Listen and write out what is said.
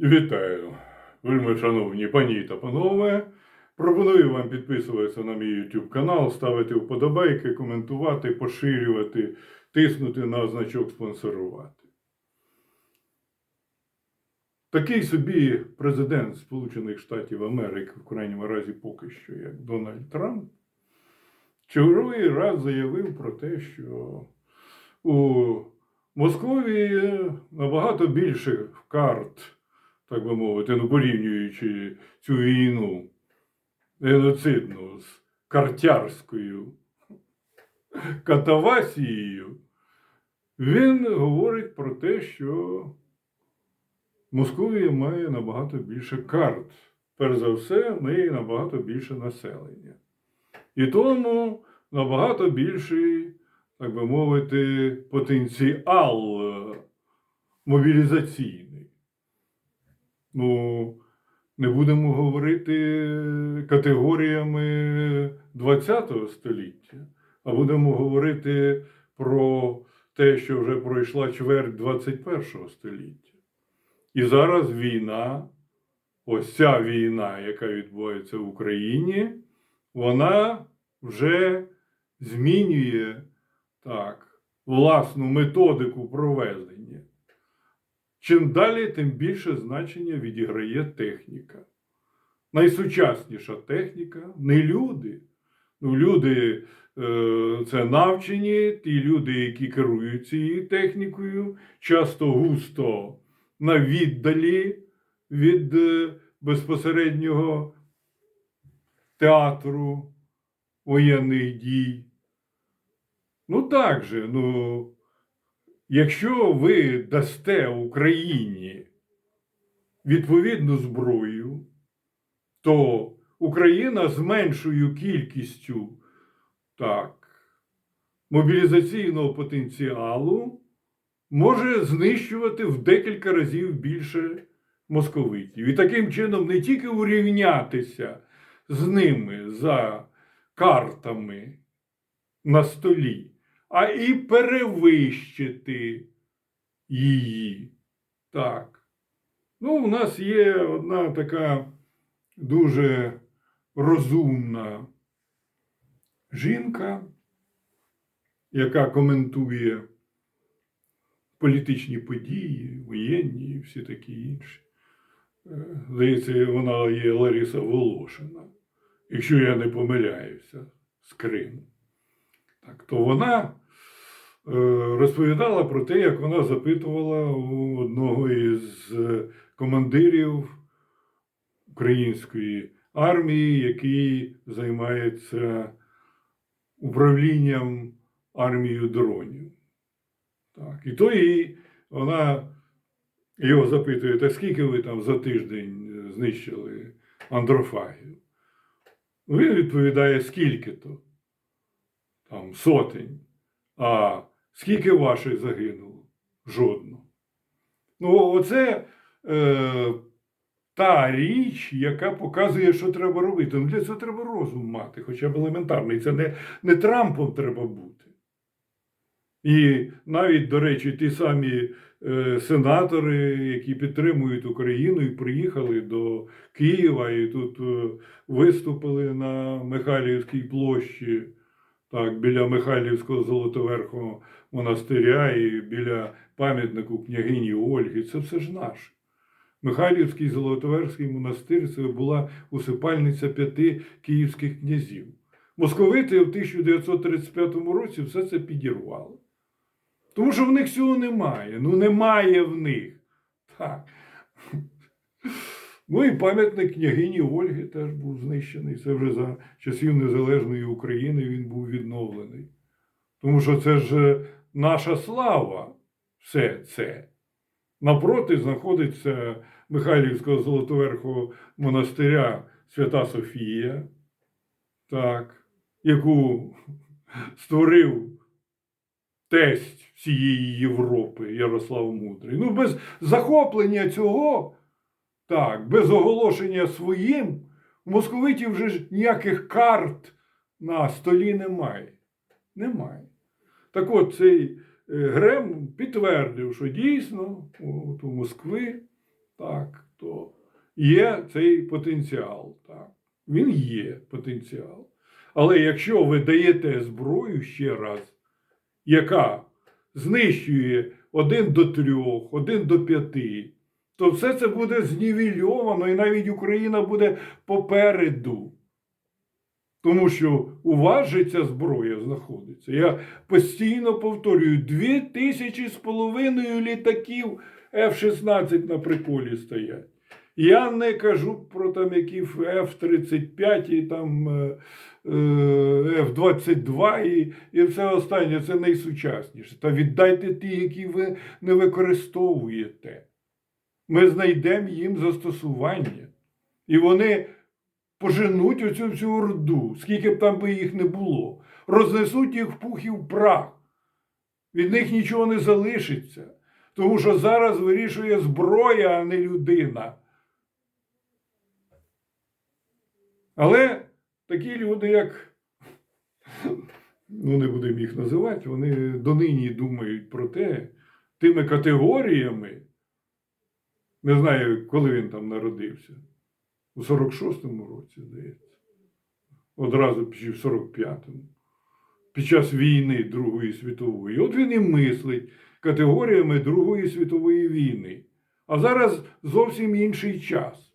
Вітаю, вельми шановні пані та панове. Пропоную вам підписуватися на мій YouTube канал, ставити вподобайки, коментувати, поширювати, тиснути на значок спонсорувати. Такий собі президент Сполучених Штатів Америки, в крайньому разі поки що, як Дональд Трамп, черговий раз заявив про те, що у Московії набагато більше карт так би мовити, ну, порівнюючи цю війну геноцидну з картярською катавасією, він говорить про те, що Московія має набагато більше карт. Перш за все, неї набагато більше населення. І тому набагато більший, так би мовити, потенціал мобілізаційний. Ну, не будемо говорити категоріями ХХ століття, а будемо говорити про те, що вже пройшла чверть 21 століття. І зараз війна, ось ця війна, яка відбувається в Україні, вона вже змінює так, власну методику проведення. Чим далі, тим більше значення відіграє техніка. Найсучасніша техніка не люди. Ну, люди е, це навчені, ті люди, які керують цією технікою, часто густо на віддалі від е, безпосереднього театру воєнних дій. Ну так же, ну. Якщо ви дасте Україні відповідну зброю, то Україна з меншою кількістю так, мобілізаційного потенціалу може знищувати в декілька разів більше московитів. І таким чином не тільки урівнятися з ними за картами на столі а і перевищити її. Так. Ну, у нас є одна така дуже розумна жінка, яка коментує політичні події, воєнні і всі такі інші. Е, Здається, вона є Лариса Волошина, якщо я не помиляюся з Криму. Так, то вона Е, розповідала про те, як вона запитувала у одного із е, командирів української армії, який займається управлінням армією дронів. Так. І то їй вона його запитує, та скільки ви там за тиждень знищили андрофагів? Він відповідає, скільки то? Там сотень. А Скільки ваших загинуло? Жодного. Ну, оце е, та річ, яка показує, що треба робити. Ну, Для цього треба розум мати, хоча б елементарний. Це не, не Трампом треба бути. І навіть, до речі, ті самі е, сенатори, які підтримують Україну і приїхали до Києва і тут е, виступили на Михайлівській площі так, біля Михайлівського Золотоверхового монастиря і біля пам'ятнику княгині Ольги. Це все ж наше. Михайлівський Золотоверський монастир це була усипальниця п'яти київських князів. Московити в 1935 році все це підірвали. Тому що в них цього немає. Ну, немає в них. Так. Ну і пам'ятник княгині Ольги теж був знищений. Це вже за часів Незалежної України він був відновлений. Тому що це ж е, наша слава, все це. Напроти знаходиться Михайлівського Золотоверхового монастиря Свята Софія, так, яку створив тесть всієї Європи Ярослав Мудрий. Ну, без захоплення цього. Так, без оголошення своїм, московитів вже ж ніяких карт на столі немає. Немає. Так от цей е, Грем підтвердив, що дійсно от у Москви так, то є цей потенціал. Так. Він є потенціал. Але якщо ви даєте зброю ще раз, яка знищує один до трьох, один до п'яти, то все це буде знівельовано, і навіть Україна буде попереду. Тому що у вас же ця зброя знаходиться. Я постійно повторюю, дві тисячі з половиною літаків F-16 на приколі стоять. Я не кажу про там які F-35 і там е, е, F-22 і, і все останнє. Це найсучасніше. Та віддайте ті, які ви не використовуєте. Ми знайдемо їм застосування. І вони поженуть оцю всю орду, скільки б там би їх не було. Рознесуть їх в пух і в прах. Від них нічого не залишиться. Тому що зараз вирішує зброя, а не людина. Але такі люди, як ну не будемо їх називати, вони донині думають про те, тими категоріями. Не знаю, коли він там народився. У 46-му році, здається. Одразу чи в 45-му. Під час війни Другої світової. От він і мислить категоріями Другої світової війни. А зараз зовсім інший час.